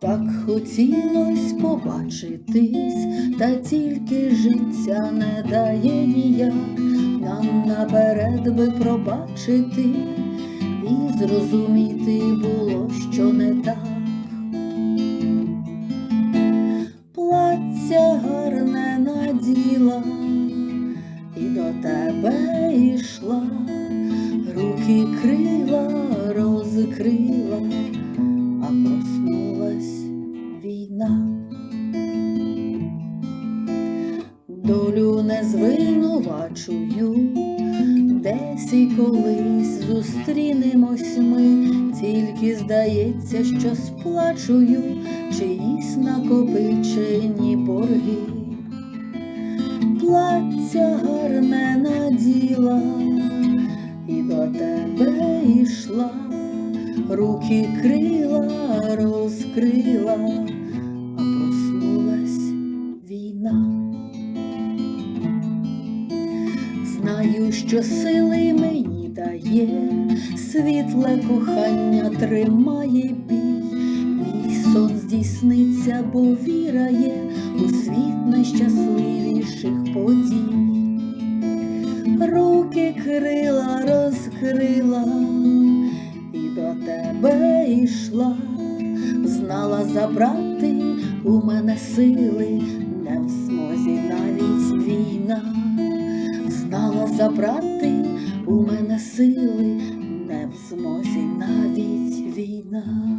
Так хотілось побачитись, та тільки життя не дає ніяк, нам наперед би пробачити і зрозуміти було, що не Плаття гарне наділа, і до тебе йшла, руки крила розкрила, а проснулась війна. Долю не звинувачую, десь і колись зустрінемось ми, тільки здається, що сплачую чиїсь накопичені борги. Плаття гарне наділа, і до тебе йшла, руки крила розкрила, Знаю, що сили мені дає, світле кохання тримає бій, мій сон здійсниться, бо віра є у світ найщасливіших подій. Руки крила розкрила і до тебе йшла, знала забрати у мене сили, забрати у мене сили, не в змозі навіть війна.